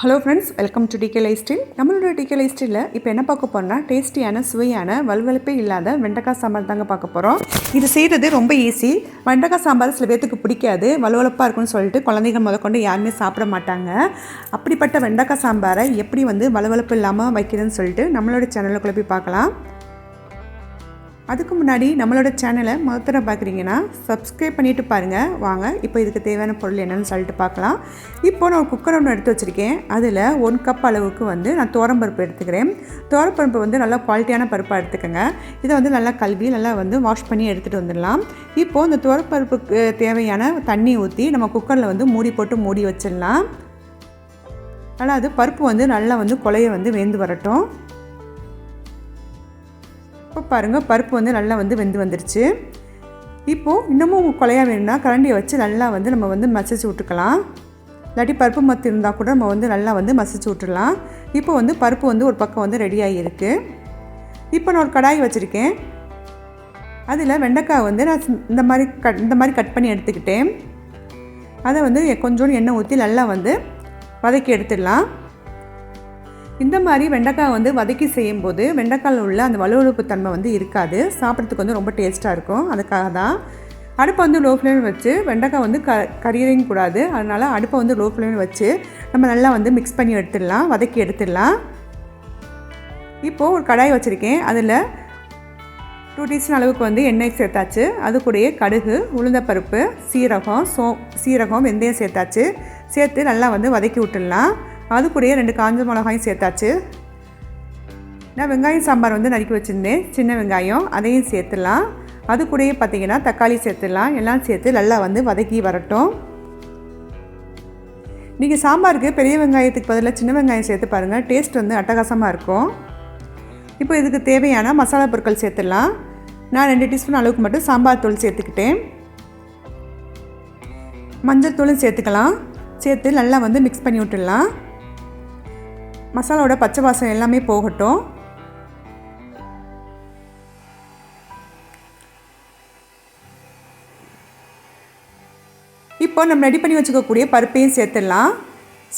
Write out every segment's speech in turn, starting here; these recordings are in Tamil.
Hello friends welcome to DK life style நம்மளோட டிகே லைஃப் ஸ்டைலில் இப்போ என்ன பார்க்க போகிறோம்னா டேஸ்டியான சுவையான வலுவலுப்பே இல்லாத வெண்டைக்காய் சாம்பார் தாங்க பார்க்க போகிறோம் இது செய்கிறது ரொம்ப ஈஸி வெண்டைக்காய் சாம்பார் சில பேர்த்துக்கு பிடிக்காது வலுவலப்பாக இருக்கும்னு சொல்லிட்டு குழந்தைங்க முதற்கொண்டு யாருமே சாப்பிட மாட்டாங்க. அப்படிப்பட்ட வெண்டைக்காய் சாம்பாரை எப்படி வந்து வலுவலப்பு இல்லாமல் வைக்கிறதுன்னு சொல்லிட்டு நம்மளோட சேனலுக்குள்ளே போய் பார்க்கலாம். அதுக்கு முன்னாடி நம்மளோட சேனலை முதல்ல பார்க்குறீங்கன்னா சப்ஸ்கிரைப் பண்ணிவிட்டு பாருங்கள் வாங்க இப்போ இதுக்கு தேவையான பொருள் என்னென்னு சொல்லிட்டு பார்க்கலாம் இப்போ நான் ஒரு குக்கர் ஒன்று எடுத்து வச்சுருக்கேன். அதில் ஒன் கப் அளவுக்கு வந்து நான் பருப்பு எடுத்துக்கிறேன். பருப்பு வந்து நல்லா குவாலிட்டியான பருப்பாக எடுத்துக்கோங்க. இதை வந்து நல்லா கழுவி நல்லா வந்து வாஷ் பண்ணி எடுத்துகிட்டு வந்துடலாம். இப்போது இந்த துவரப்பருப்புக்கு தேவையான தண்ணி ஊற்றி நம்ம குக்கரில் வந்து மூடி போட்டு மூடி வச்சிடலாம். நல்லா அது பருப்பு வந்து நல்லா வந்து கொலையை வந்து வேந்து வரட்டும். இப்போ பாருங்கள் பருப்பு வந்து நல்லா வந்து வெந்து வந்துருச்சு. இப்போது இன்னமும் கொலையாக வேணும்னா கரண்டியை வச்சு நல்லா வந்து நம்ம வந்து மசிச்சு விட்டுக்கலாம். இல்லாட்டி பருப்பு மத்து இருந்தால் கூட நம்ம வந்து நல்லா வந்து மசிச்சு விட்டுடலாம். இப்போ வந்து பருப்பு வந்து ஒரு பக்கம் வந்து ரெடி இருக்குது இப்போ நான் ஒரு கடாய் வச்சுருக்கேன். அதில் வெண்டைக்காய் வந்து நான் இந்த மாதிரி கட் இந்த மாதிரி கட் பண்ணி எடுத்துக்கிட்டேன். அதை வந்து கொஞ்சோண்டு எண்ணெய் ஊற்றி நல்லா வந்து வதக்கி எடுத்துடலாம். இந்த மாதிரி வெண்டைக்காய் வந்து வதக்கி செய்யும்போது வெண்டைக்காயில் உள்ள அந்த வலுவழுப்பு தன்மை வந்து இருக்காது. சாப்பிட்றதுக்கு வந்து ரொம்ப டேஸ்ட்டாக இருக்கும். அதுக்காக தான் அடுப்பை வந்து லோ ஃப்ளேம் வச்சு வெண்டைக்காய் வந்து க கரியறையும் கூடாது. அதனால் அடுப்பை வந்து லோ ஃப்ளேம் வச்சு நம்ம நல்லா வந்து மிக்ஸ் பண்ணி எடுத்துடலாம். வதக்கி எடுத்துடலாம். இப்போது ஒரு கடாய் வச்சுருக்கேன். அதில் டூ டீஸ்பூன் அளவுக்கு வந்து எண்ணெய் சேர்த்தாச்சு. அது கூடயே கடுகு உளுந்தப்பருப்பு சீரகம் சோ சீரகம் வெந்தயம் சேர்த்தாச்சு. சேர்த்து நல்லா வந்து வதக்கி விட்டுடலாம். அது கூடயே ரெண்டு காஞ்ச மிளகாயும் சேர்த்தாச்சு. நான் வெங்காயம் சாம்பார் வந்து நறுக்கி வச்சுருந்தேன். சின்ன வெங்காயம் அதையும் சேர்த்துடலாம். அது கூடயே பார்த்திங்கன்னா தக்காளி சேர்த்துடலாம். எல்லாம் சேர்த்து நல்லா வந்து வதக்கி வரட்டும். நீங்கள் சாம்பாருக்கு பெரிய வெங்காயத்துக்கு பதிலாக சின்ன வெங்காயம் சேர்த்து பாருங்கள் டேஸ்ட் வந்து அட்டகாசமாக இருக்கும். இப்போ இதுக்கு தேவையான மசாலா பொருட்கள் சேர்த்துடலாம். நான் ரெண்டு டீஸ்பூன் அளவுக்கு மட்டும் சாம்பார் தூள் சேர்த்துக்கிட்டேன். மஞ்சள் தூளும் சேர்த்துக்கலாம். சேர்த்து நல்லா வந்து மிக்ஸ் பண்ணி விட்டுடலாம். மசாலாவோட பச்சை வாசனை எல்லாமே போகட்டும். இப்போ நம்ம ரெடி பண்ணி வச்சுக்கக்கூடிய பருப்பையும் சேர்த்துடலாம்.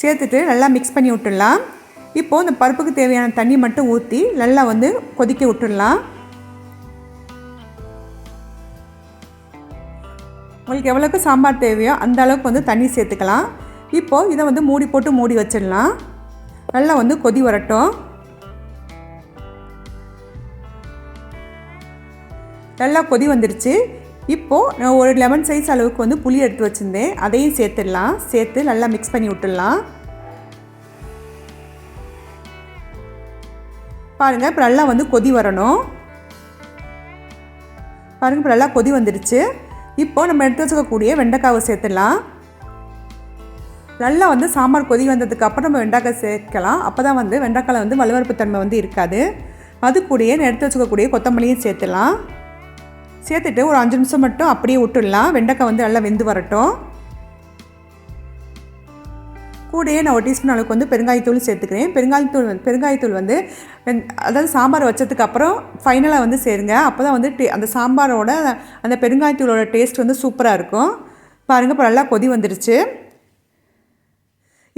சேர்த்துட்டு நல்லா மிக்ஸ் பண்ணி விட்டுடலாம். இப்போது இந்த பருப்புக்கு தேவையான தண்ணி மட்டும் ஊற்றி நல்லா வந்து கொதிக்க விட்டுடலாம். உங்களுக்கு எவ்வளோக்கு சாம்பார் தேவையோ அந்த அளவுக்கு வந்து தண்ணி சேர்த்துக்கலாம். இப்போது இதை வந்து மூடி போட்டு மூடி வச்சிடலாம். நல்லா வந்து கொதி வரட்டும். நல்லா கொதி வந்துருச்சு. இப்போது நான் ஒரு லெமன் சைஸ் அளவுக்கு வந்து புளி எடுத்து வச்சுருந்தேன். அதையும் சேர்த்துடலாம். சேர்த்து நல்லா மிக்ஸ் பண்ணி விட்டுடலாம். பாருங்கள் இப்போ நல்லா வந்து கொதி வரணும். பாருங்கள் இப்போ நல்லா கொதி வந்துடுச்சு இப்போது நம்ம எடுத்து வச்சுக்கக்கூடிய வெண்டைக்காவை சேர்த்துடலாம். நல்லா வந்து சாம்பார் கொதி வந்ததுக்கு அப்புறம் நம்ம வெண்டைக்காய் சேர்க்கலாம். அப்போ தான் வந்து வெண்டைக்காயில் வந்து வலுவரப்பு தன்மை வந்து இருக்காது. அது கூடயே எடுத்து வச்சுக்கக்கூடிய கொத்தமல்லியும் சேர்த்துலாம் சேர்த்துட்டு ஒரு அஞ்சு நிமிஷம் மட்டும் அப்படியே விட்டுடலாம். வெண்டைக்காய் வந்து நல்லா வெந்து வரட்டும். கூடயே நான் ஒரு டீஸ்பூன் அளவுக்கு வந்து பெருங்காயத்தூள் சேர்த்துக்கிறேன். பெருங்காயத்தூள் வந்து பெருங்காயத்தூள் வந்து அதாவது சாம்பார் வச்சதுக்கு அப்புறம் ஃபைனலாக வந்து சேருங்க. அப்போ தான் வந்து அந்த சாம்பாரோட அந்த பெருங்காயத்தூளோட டேஸ்ட் வந்து சூப்பராக இருக்கும். பாருங்கள் இப்போ நல்லா கொதி வந்துருச்சு.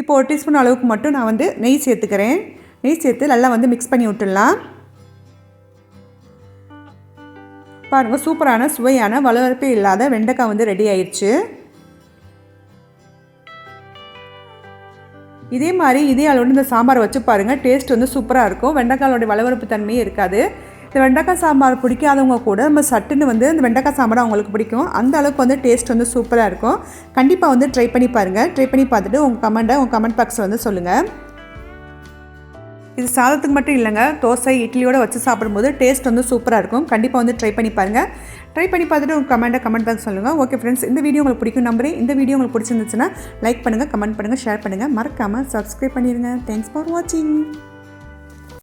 இப்போ ஒரு டீஸ்பூன் அளவுக்கு மட்டும் நான் வந்து நெய் சேர்த்துக்கிறேன். நெய் சேர்த்து நல்லா வந்து மிக்ஸ் பண்ணி விட்டுடலாம். பாருங்கள் சூப்பரான சுவையான வளவரப்பே இல்லாத வெண்டைக்காய் வந்து ரெடி ஆயிடுச்சு. இதே மாதிரி இதே அளவு இந்த சாம்பார் வச்சு பாருங்கள் டேஸ்ட் வந்து சூப்பராக இருக்கும். வெண்டைக்காயோடைய வளவரப்பு தன்மையே இருக்காது. இந்த வெண்டைக்காய் சாம்பார் பிடிக்காதவங்க கூட நம்ம சட்டுன்னு வந்து இந்த வெண்டைக்காய் சாம்பார் அவங்களுக்கு பிடிக்கும். அந்த அளவுக்கு வந்து டேஸ்ட் வந்து சூப்பராக இருக்கும். கண்டிப்பாக வந்து ட்ரை பண்ணி பாருங்கள் ட்ரை பண்ணி பார்த்துட்டு உங்கள் கமெண்ட்டை உங்கள் கமெண்ட் பாக்ஸில் வந்து சொல்லுங்கள் இது சாதத்துக்கு மட்டும் இல்லைங்க. தோசை இட்லியோடு வச்சு சாப்பிடும்போது டேஸ்ட் வந்து சூப்பராக இருக்கும். கண்டிப்பாக வந்து ட்ரை பண்ணி பாருங்கள் ட்ரை பண்ணி பார்த்துட்டு உங்கள் கமெண்ட்டை கமெண்ட் பாக்ஸ் சொல்லுங்கள் ஓகே ஃப்ரெண்ட்ஸ் இந்த வீடியோ உங்களுக்கு பிடிக்கும் நம்புறேன். இந்த வீடியோ உங்களுக்கு பிடிச்சிருந்துச்சுன்னா லைக் பண்ணுங்கள் கமெண்ட் பண்ணுங்கள் ஷேர் பண்ணுங்கள் மறக்காமல் சப்ஸ்கிரைப் பண்ணிடுங்க தேங்க்ஸ் ஃபார் வாட்சிங்